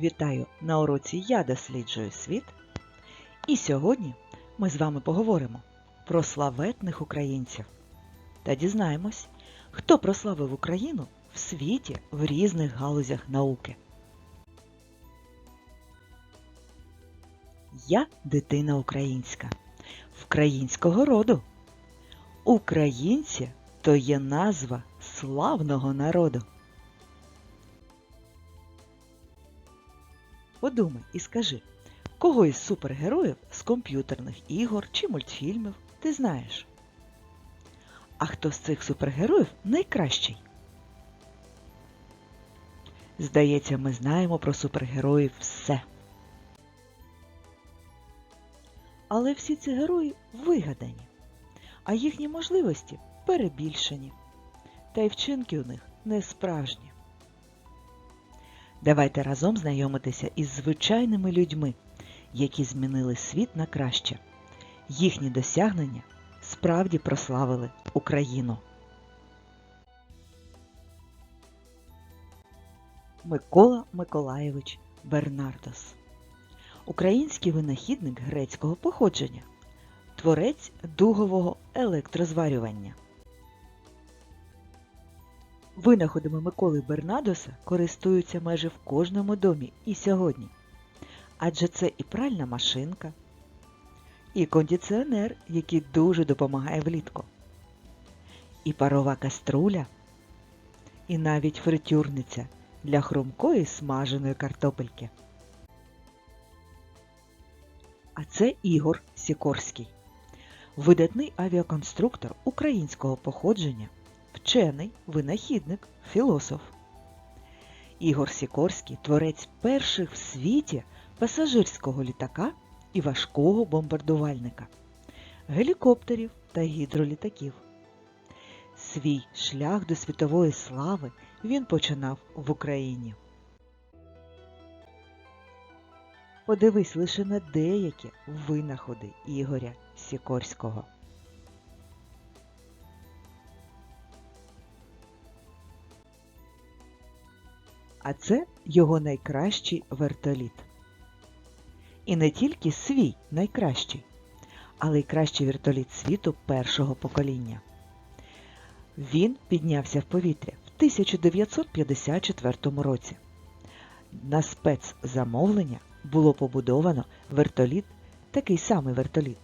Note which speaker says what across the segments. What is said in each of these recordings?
Speaker 1: Вітаю на уроці Я досліджую світ. І сьогодні ми з вами поговоримо про славетних українців та дізнаємось, хто прославив Україну в світі в різних галузях науки. Я дитина українська, вкраїнського роду. Українці то є назва славного народу. Подумай і скажи, кого із супергероїв з комп'ютерних ігор чи мультфільмів ти знаєш? А хто з цих супергероїв найкращий? Здається, ми знаємо про супергероїв все. Але всі ці герої вигадані, а їхні можливості перебільшені, та й вчинки у них не справжні. Давайте разом знайомитися із звичайними людьми, які змінили світ на краще. Їхні досягнення справді прославили Україну. Микола Миколаєвич Бернардос Український винахідник грецького походження, творець дугового електрозварювання. Винаходами Миколи Бернадоса користуються майже в кожному домі і сьогодні. Адже це і пральна машинка, і кондиціонер, який дуже допомагає влітку, і парова каструля, і навіть фритюрниця для хрумкої смаженої картопельки. А це Ігор Сікорський, видатний авіаконструктор українського походження вчений, винахідник, філософ. Ігор Сікорський творець перших в світі пасажирського літака і важкого бомбардувальника, гелікоптерів та гідролітаків. Свій шлях до світової слави він починав в Україні. Подивись лише на деякі винаходи Ігоря Сікорського. А це його найкращий вертоліт. І не тільки свій найкращий, але й кращий вертоліт світу першого покоління. Він піднявся в повітря в 1954 році. На спецзамовлення було побудовано вертоліт, такий самий вертоліт,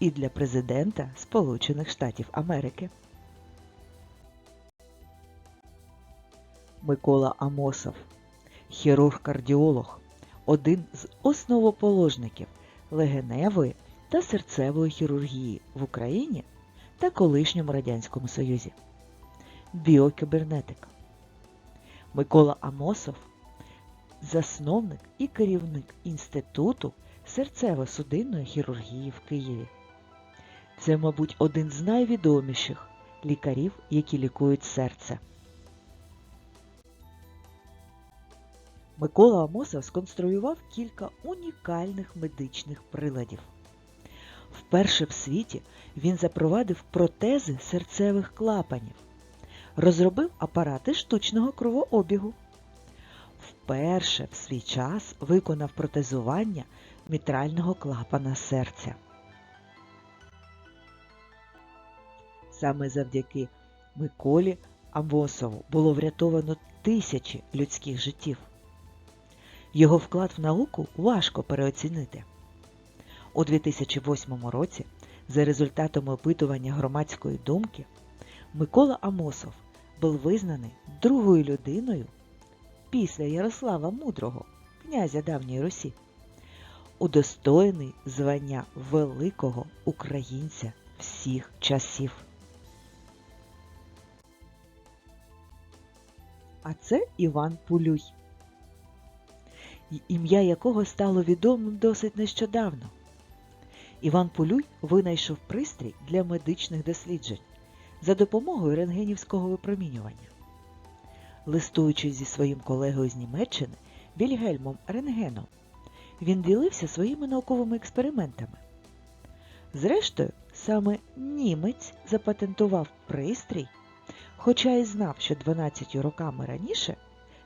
Speaker 1: і для президента Сполучених Штатів Америки. Микола Амосов, хірург-кардіолог, один з основоположників легеневої та серцевої хірургії в Україні та колишньому Радянському Союзі. Біокібернетик. Микола Амосов засновник і керівник Інституту серцево-судинної хірургії в Києві. Це, мабуть, один з найвідоміших лікарів, які лікують серце. Микола Амосов сконструював кілька унікальних медичних приладів. Вперше в світі він запровадив протези серцевих клапанів, розробив апарати штучного кровообігу. Вперше в свій час виконав протезування мітрального клапана серця. Саме завдяки Миколі Амосову було врятовано тисячі людських життів. Його вклад в науку важко переоцінити. У 2008 році, за результатами опитування громадської думки, Микола Амосов був визнаний другою людиною після Ярослава Мудрого, князя давньої Русі, удостоєний звання великого українця всіх часів. А це Іван Пулюй ім'я якого стало відомим досить нещодавно. Іван Полюй винайшов пристрій для медичних досліджень за допомогою рентгенівського випромінювання. Листуючи зі своїм колегою з Німеччини Вільгельмом Рентгеном, він ділився своїми науковими експериментами. Зрештою, саме німець запатентував пристрій, хоча й знав, що 12 роками раніше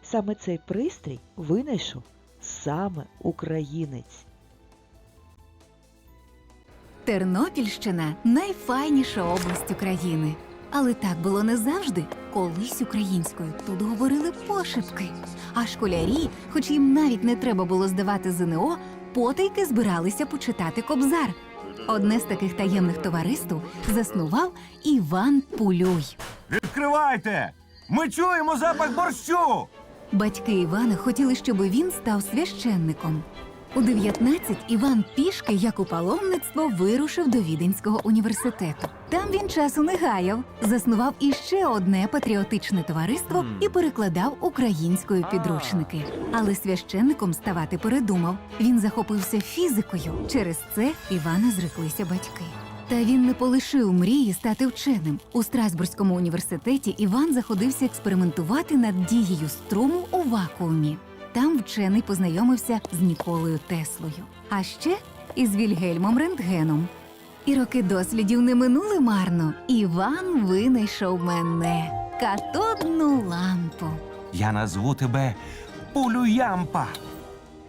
Speaker 1: саме цей пристрій винайшов саме українець.
Speaker 2: Тернопільщина найфайніша область України. Але так було не завжди. Колись українською тут говорили пошепки. А школярі, хоч їм навіть не треба було здавати ЗНО, потайки збиралися почитати кобзар. Одне з таких таємних товариств заснував Іван Пулюй.
Speaker 3: Відкривайте! Ми чуємо запах борщу!
Speaker 2: Батьки Івана хотіли, щоб він став священником. У 19 Іван пішки, як у паломництво, вирушив до Віденського університету. Там він часу не гаяв, заснував іще одне патріотичне товариство і перекладав українською підручники. Але священником ставати передумав. Він захопився фізикою. Через це Івана зреклися батьки. Та він не полишив мрії стати вченим. У Страсбурзькому університеті Іван заходився експериментувати над дією струму у вакуумі. Там вчений познайомився з Ніколою Теслою, а ще із Вільгельмом Рентгеном. І роки дослідів не минули марно. Іван винайшов мене катодну лампу.
Speaker 3: Я назву тебе Пулюямпа.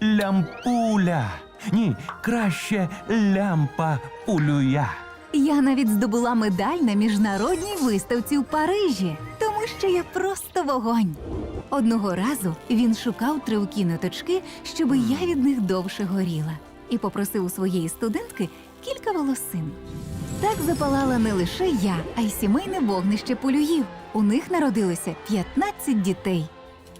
Speaker 3: Лямпуля. Ні, краще лямпа пулюя.
Speaker 2: Я навіть здобула медаль на міжнародній виставці в Парижі, тому що я просто вогонь. Одного разу він шукав тривкі ниточки, щоби я від них довше горіла, і попросив у своєї студентки кілька волосин. Так запалала не лише я, а й сімейне вогнище полюїв. У них народилося 15 дітей.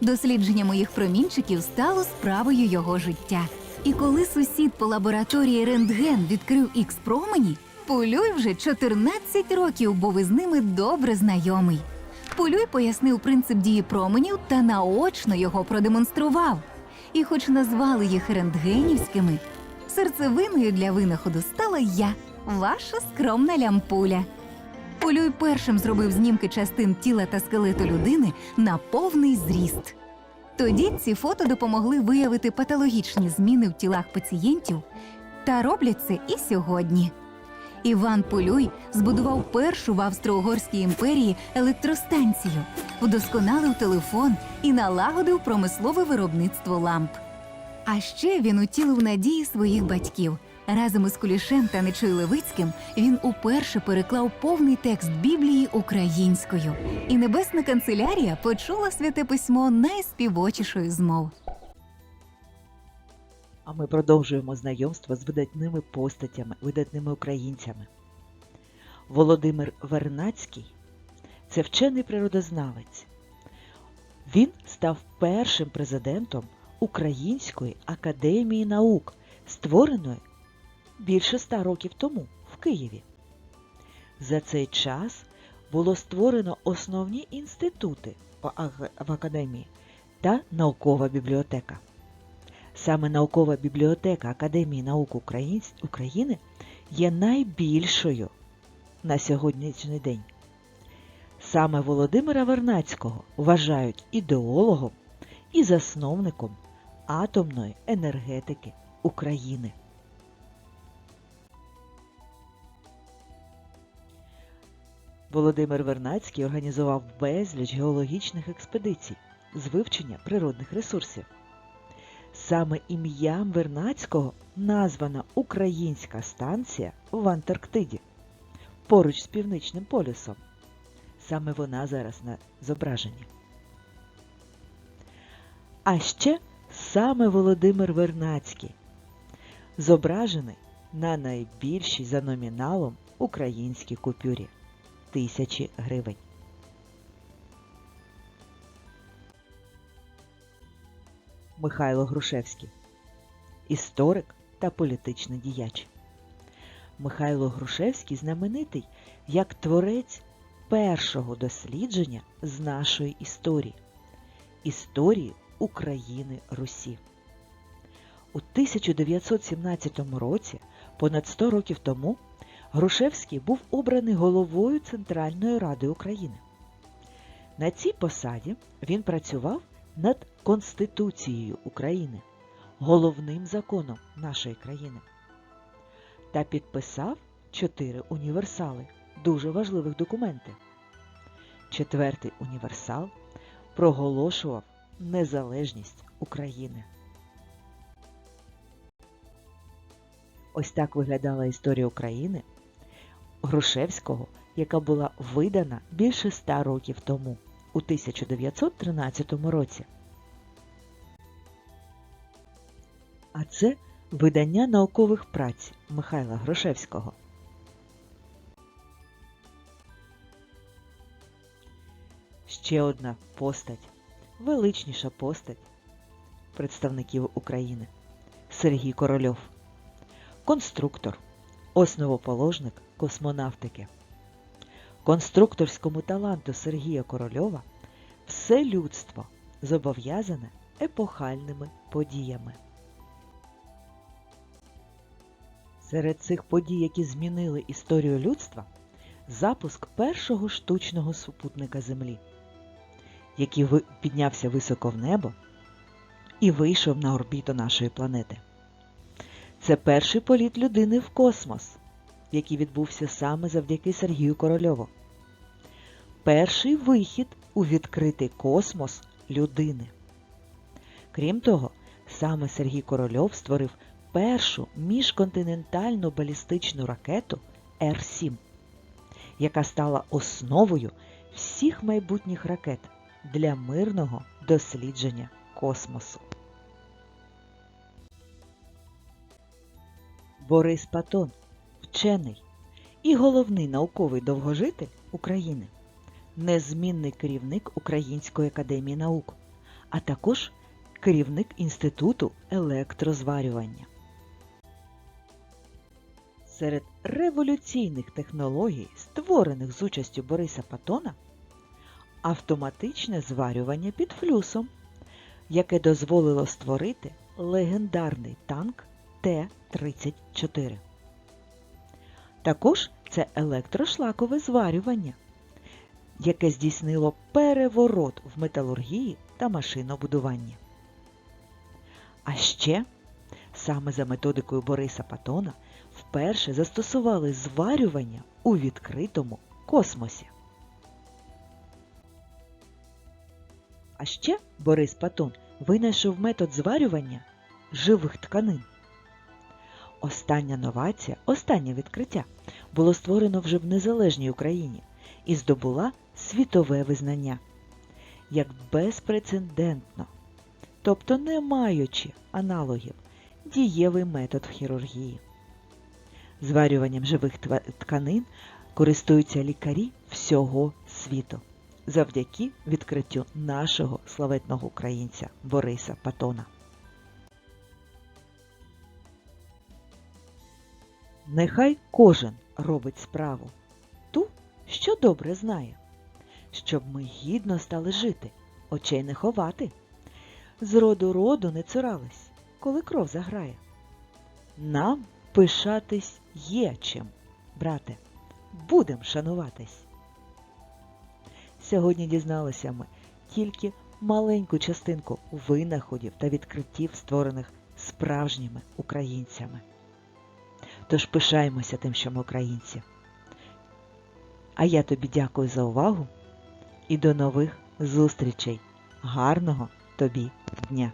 Speaker 2: Дослідження моїх промінчиків стало справою його життя. І коли сусід по лабораторії рентген відкрив ікс промені, Полюй вже 14 років був із ними добре знайомий. Полюй пояснив принцип дії променів та наочно його продемонстрував. І, хоч назвали їх рентгенівськими, серцевиною для винаходу стала я, ваша скромна лямпуля. Полюй першим зробив знімки частин тіла та скелету людини на повний зріст. Тоді ці фото допомогли виявити патологічні зміни в тілах пацієнтів, та роблять це і сьогодні. Іван Полюй збудував першу в Австро-Угорській імперії електростанцію, вдосконалив телефон і налагодив промислове виробництво ламп. А ще він утілив надії своїх батьків. Разом із Кулішем та Нечою Левицьким він уперше переклав повний текст Біблії українською, і небесна канцелярія почула святе письмо найспівочішою з мов.
Speaker 1: А ми продовжуємо знайомство з видатними постатями, видатними українцями. Володимир Вернацький це вчений природознавець. Він став першим президентом Української академії наук, створеної більше ста років тому в Києві. За цей час було створено основні інститути в академії та наукова бібліотека. Саме наукова бібліотека Академії наук України є найбільшою на сьогоднішній день. Саме Володимира Вернацького вважають ідеологом і засновником атомної енергетики України. Володимир Вернацький організував безліч геологічних експедицій з вивчення природних ресурсів. Саме ім'ям Вернацького названа українська станція в Антарктиді поруч з північним полюсом. Саме вона зараз на зображенні. А ще саме Володимир Вернацький зображений на найбільшій за номіналом українській купюрі тисячі гривень. Михайло Грушевський історик та політичний діяч. Михайло Грушевський знаменитий як творець першого дослідження з нашої історії історії України Русі. У 1917 році, понад 100 років тому, Грушевський був обраний головою Центральної Ради України. На цій посаді він працював над Конституцією України, головним законом нашої країни, та підписав чотири універсали, дуже важливих документи. Четвертий універсал проголошував незалежність України. Ось так виглядала історія України Грушевського, яка була видана більше ста років тому у 1913 році. А це видання наукових праць Михайла Грушевського. Ще одна постать, величніша постать представників України Сергій Корольов, конструктор, основоположник космонавтики. Конструкторському таланту Сергія Корольова все людство зобов'язане епохальними подіями. Серед цих подій, які змінили історію людства, запуск першого штучного супутника Землі, який піднявся високо в небо і вийшов на орбіту нашої планети. Це перший політ людини в космос, який відбувся саме завдяки Сергію Корольову. Перший вихід у відкритий космос людини. Крім того, саме Сергій Корольов створив першу міжконтинентальну балістичну ракету Р-7, яка стала основою всіх майбутніх ракет для мирного дослідження космосу. Борис Патон, вчений і головний науковий довгожитель України, незмінний керівник Української академії наук, а також керівник Інституту електрозварювання. Серед революційних технологій, створених з участю Бориса Патона, автоматичне зварювання під флюсом, яке дозволило створити легендарний танк Т-34. Також це електрошлакове зварювання, яке здійснило переворот в металургії та машинобудуванні. А ще саме за методикою Бориса Патона вперше застосували зварювання у відкритому космосі. А ще Борис Патон винайшов метод зварювання живих тканин. Остання новація, останнє відкриття було створено вже в незалежній Україні і здобула світове визнання як безпрецедентно, тобто не маючи аналогів, дієвий метод в хірургії. Зварюванням живих тканин користуються лікарі всього світу завдяки відкриттю нашого славетного українця Бориса Патона. Нехай кожен робить справу ту, що добре знає, щоб ми гідно стали жити, очей не ховати, з роду роду не цурались, коли кров заграє. Нам пишатись є чим, брате, будем шануватись. Сьогодні дізналися ми тільки маленьку частинку винаходів та відкриттів, створених справжніми українцями. Тож пишаємося тим, що ми українці. А я тобі дякую за увагу і до нових зустрічей. Гарного тобі дня!